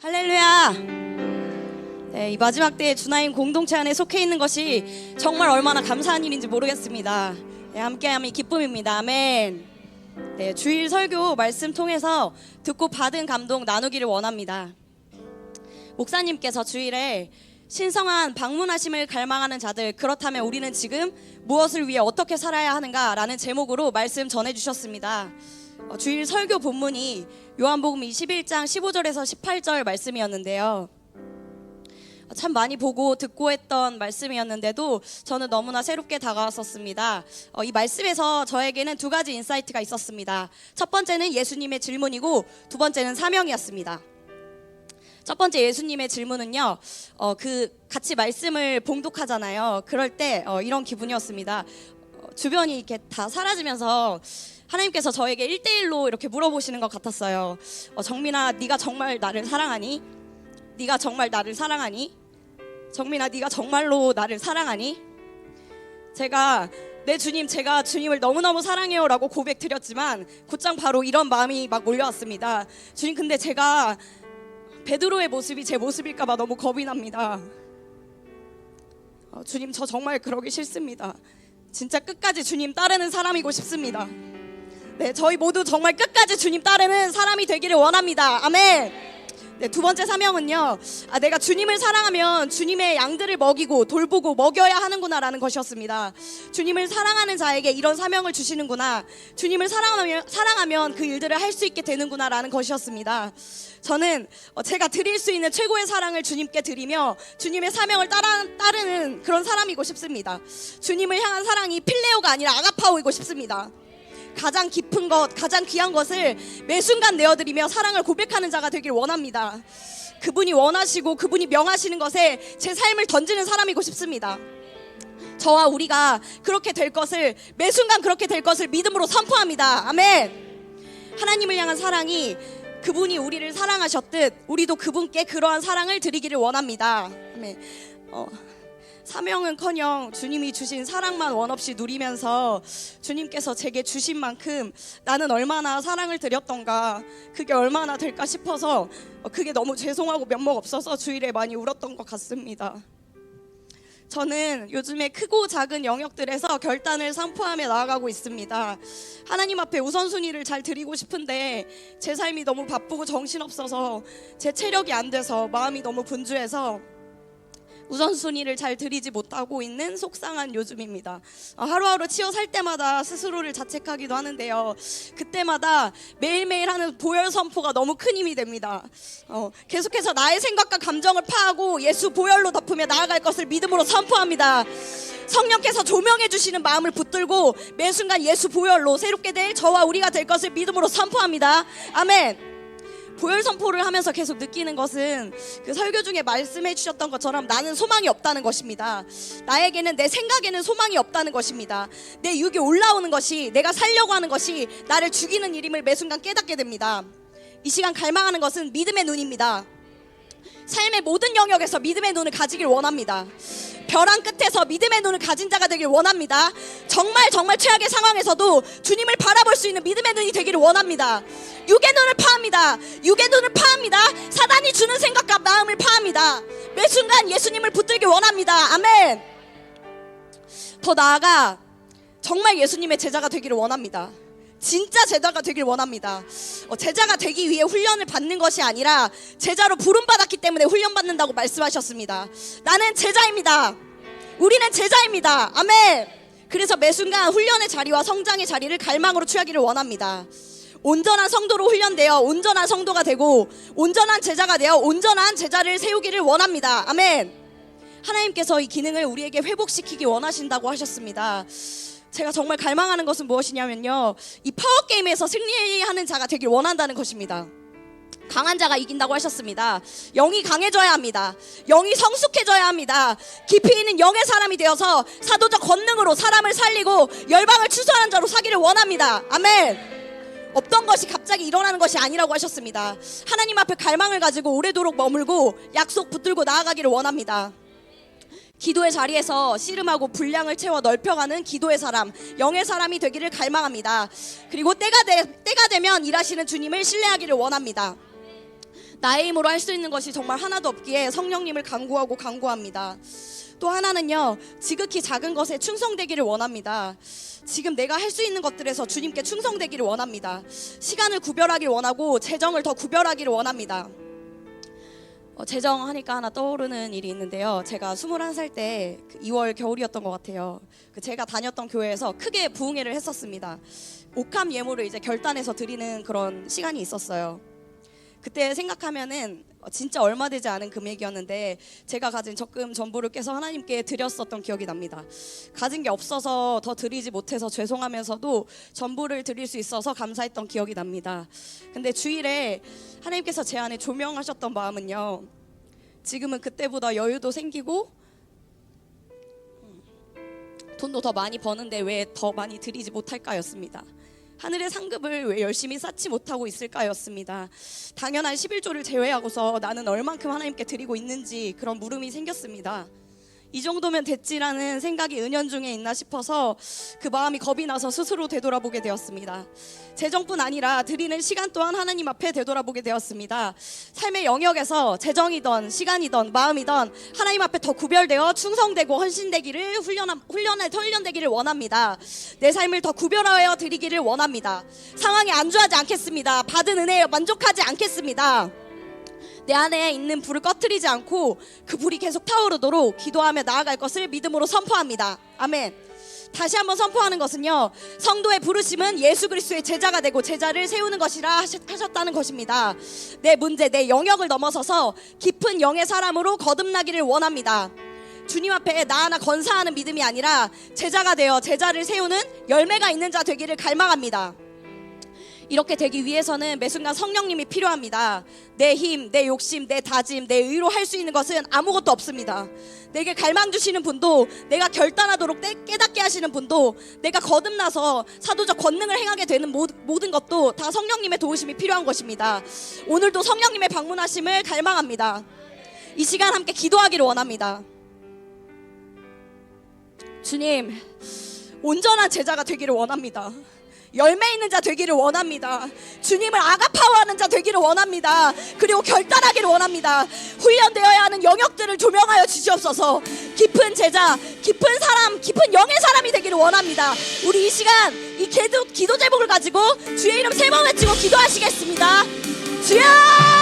할렐루야. 네, 이 마지막 때에 주나임 공동체 안에 속해 있는 것이 정말 얼마나 감사한 일인지 모르겠습니다. 네, 함께함이 기쁨입니다. 아멘. 네, 주일 설교 말씀 통해서 듣고 받은 감동 나누기를 원합니다. 목사님께서 주일에 신성한 방문하심을 갈망하는 자들 그렇다면 우리는 지금 무엇을 위해 어떻게 살아야 하는가라는 제목으로 말씀 전해 주셨습니다. 어, 주일 설교 본문이 요한복음 21장 15절에서 18절 말씀이었는데요. 어, 참 많이 보고 듣고 했던 말씀이었는데도 저는 너무나 새롭게 다가왔었습니다. 어, 이 말씀에서 저에게는 두 가지 인사이트가 있었습니다. 첫 번째는 예수님의 질문이고 두 번째는 사명이었습니다. 첫 번째 예수님의 질문은요, 어, 그 같이 말씀을 봉독하잖아요. 그럴 때 어, 이런 기분이었습니다. 어, 주변이 이렇게 다 사라지면서 하나님께서 저에게 1대1로 이렇게 물어보시는 것 같았어요. 어, 정민아, 네가 정말 나를 사랑하니? 네가 정말 나를 사랑하니? 정민아, 네가 정말로 나를 사랑하니? 제가 내 주님, 제가 주님을 너무너무 사랑해요라고 고백 드렸지만 곧장 바로 이런 마음이 막 몰려왔습니다. 주님, 근데 제가 베드로의 모습이 제 모습일까봐 너무 겁이 납니다. 어, 주님, 저 정말 그러기 싫습니다. 진짜 끝까지 주님 따르는 사람이고 싶습니다. 네, 저희 모두 정말 끝까지 주님 따르는 사람이 되기를 원합니다. 아멘. 네, 두 번째 사명은요. 아, 내가 주님을 사랑하면 주님의 양들을 먹이고 돌보고 먹여야 하는구나라는 것이었습니다. 주님을 사랑하는 자에게 이런 사명을 주시는구나. 주님을 사랑하면 사랑하면 그 일들을 할 수 있게 되는구나라는 것이었습니다. 저는 어, 제가 드릴 수 있는 최고의 사랑을 주님께 드리며 주님의 사명을 따라, 따르는 그런 사람이고 싶습니다. 주님을 향한 사랑이 필레오가 아니라 아가파오이고 싶습니다. 가장 깊은 것, 가장 귀한 것을 매 순간 내어드리며 사랑을 고백하는 자가 되길 원합니다. 그분이 원하시고 그분이 명하시는 것에 제 삶을 던지는 사람이고 싶습니다. 저와 우리가 그렇게 될 것을 매 순간 그렇게 될 것을 믿음으로 선포합니다. 아멘. 하나님을 향한 사랑이 그분이 우리를 사랑하셨듯 우리도 그분께 그러한 사랑을 드리기를 원합니다. 아멘. 어, 사명은커녕 주님이 주신 사랑만 원없이 누리면서 주님께서 제게 주신 만큼 나는 얼마나 사랑을 드렸던가 그게 얼마나 될까 싶어서 어, 그게 너무 죄송하고 면목 없어서 주일에 많이 울었던 것 같습니다. 저는 요즘에 크고 작은 영역들에서 결단을 선포하며 나아가고 있습니다. 하나님 앞에 우선순위를 잘 드리고 싶은데 제 삶이 너무 바쁘고 정신없어서 제 체력이 안 돼서 마음이 너무 분주해서 우선순위를 잘 드리지 못하고 있는 속상한 요즘입니다. 어, 하루하루 치여 살 때마다 스스로를 자책하기도 하는데요. 그때마다 매일매일 하는 보혈 선포가 너무 큰 힘이 됩니다. 어, 계속해서 나의 생각과 감정을 파하고 예수 보혈로 덮으며 나아갈 것을 믿음으로 선포합니다. 성령께서 조명해 주시는 마음을 붙들고 매 순간 예수 보혈로 새롭게 될 저와 우리가 될 것을 믿음으로 선포합니다. 아멘. 보혈 선포를 하면서 계속 느끼는 것은 그 설교 중에 말씀해 주셨던 것처럼 나는 소망이 없다는 것입니다. 나에게는 내 생각에는 소망이 없다는 것입니다. 내 육이 올라오는 것이 내가 살려고 하는 것이 나를 죽이는 일임을 매 순간 깨닫게 됩니다. 이 시간 갈망하는 것은 믿음의 눈입니다. 삶의 모든 영역에서 믿음의 눈을 가지길 원합니다. 벼랑 끝에서 믿음의 눈을 가진 자가 되길 원합니다. 정말 정말 최악의 상황에서도 주님을 바라볼 수 있는 믿음의 눈이 되기를 원합니다. 육의 눈을 파합니다. 육의 눈을 파합니다. 사단이 주는 생각과 마음을 파합니다. 매 순간 예수님을 붙들기 원합니다. 아멘. 더 나아가 정말 예수님의 제자가 되기를 원합니다. 진짜 제자가 되길 원합니다. 어, 제자가 되기 위해 훈련을 받는 것이 아니라 제자로 부름받았기 때문에 훈련받는다고 말씀하셨습니다. 나는 제자입니다. 우리는 제자입니다. 아멘. 그래서 매 순간 훈련의 자리와 성장의 자리를 갈망으로 취하기를 원합니다. 온전한 성도로 훈련되어 온전한 성도가 되고 온전한 제자가 되어 온전한 제자를 세우기를 원합니다. 아멘. 하나님께서 이 기능을 우리에게 회복시키기 원하신다고 하셨습니다. 제가 정말 갈망하는 것은 무엇이냐면요. 이 파워 게임에서 승리하는 자가 되길 원한다는 것입니다. 강한 자가 이긴다고 하셨습니다. 영이 강해져야 합니다. 영이 성숙해져야 합니다. 깊이 있는 영의 사람이 되어서 사도적 권능으로 사람을 살리고 열방을 추선한 자로 사기를 원합니다. 아멘. 없던 것이 갑자기 일어나는 것이 아니라고 하셨습니다. 하나님 앞에 갈망을 가지고 오래도록 머물고 약속 붙들고 나아가기를 원합니다. 기도의 자리에서 씨름하고 분량을 채워 넓혀가는 기도의 사람, 영의 사람이 되기를 갈망합니다. 그리고 때가 되, 때가 되면 일하시는 주님을 신뢰하기를 원합니다. 나의 힘으로 할 수 있는 것이 정말 하나도 없기에 성령님을 간구하고 간구합니다. 또 하나는요, 지극히 작은 것에 충성되기를 원합니다. 지금 내가 할 수 있는 것들에서 주님께 충성되기를 원합니다. 시간을 구별하길 원하고 재정을 더 구별하기를 원합니다. 어, 재정하니까 하나 떠오르는 일이 있는데요. 제가 21살 때그 2월 겨울이었던 것 같아요. 그 제가 다녔던 교회에서 크게 부흥회를 했었습니다. 옥함 예물을 이제 결단해서 드리는 그런 시간이 있었어요. 그때 생각하면은 어, 진짜 얼마 되지 않은 금액이었는데 제가 가진 적금 전부를 깨서 하나님께 드렸었던 기억이 납니다. 가진 게 없어서 더 드리지 못해서 죄송하면서도 전부를 드릴 수 있어서 감사했던 기억이 납니다. 근데 주일에 하나님께서 제 안에 조명하셨던 마음은요. 지금은 그때보다 여유도 생기고 음, 돈도 더 많이 버는데 왜 더 많이 드리지 못할까였습니다. 하늘의 상급을 왜 열심히 쌓지 못하고 있을까였습니다. 당연한 11조를 제외하고서 나는 얼만큼 하나님께 드리고 있는지 그런 물음이 생겼습니다. 이 정도면 됐지라는 생각이 은연중에 있나 싶어서 그 마음이 겁이 나서 스스로 되돌아보게 되었습니다. 재정뿐 아니라 드리는 시간 또한 하나님 앞에 되돌아보게 되었습니다. 삶의 영역에서 재정이던 시간이던 마음이던 하나님 앞에 더 구별되어 충성되고 헌신되기를 훈련하, 훈련에 훈련되기를 원합니다. 내 삶을 더 구별하여 드리기를 원합니다. 상황에 안주하지 않겠습니다. 받은 은혜에 만족하지 않겠습니다. 내 안에 있는 불을 꺼뜨리지 않고 그 불이 계속 타오르도록 기도하며 나아갈 것을 믿음으로 선포합니다. 아멘. 다시 한번 선포하는 것은요. 성도의 부르심은 예수 그리스도의 제자가 되고 제자를 세우는 것이라 하셨- 하셨다는 것입니다. 내 문제, 내 영역을 넘어서서 깊은 영의 사람으로 거듭나기를 원합니다. 주님 앞에 나 하나 건사하는 믿음이 아니라 제자가 되어 제자를 세우는 열매가 있는 자 되기를 갈망합니다. 이렇게 되기 위해서는 매 순간 성령님이 필요합니다. 내 힘, 내 욕심, 내 다짐, 내 의로 할 수 있는 것은 아무것도 없습니다. 내게 갈망 주시는 분도, 내가 결단하도록 깨- 깨닫게 하시는 분도, 내가 거듭나서 사도적 권능을 행하게 되는 모- 모든 것도 다 성령님의 도우심이 필요한 것입니다. 오늘도 성령님의 방문하심을 갈망합니다. 이 시간 함께 기도하기를 원합니다. 주님, 온전한 제자가 되기를 원합니다. 열매 있는 자 되기를 원합니다. 주님을 아가파워하는 자 되기를 원합니다. 그리고 결단하기를 원합니다. 훈련되어야 하는 영역들을 조명하여 주시옵소서. 깊은 제자, 깊은 사람, 깊은 영의 사람이 되기를 원합니다. 우리 이 시간 이 기도, 제목을 가지고 주의 이름 세 번 외치고 기도하시겠습니다. 주여!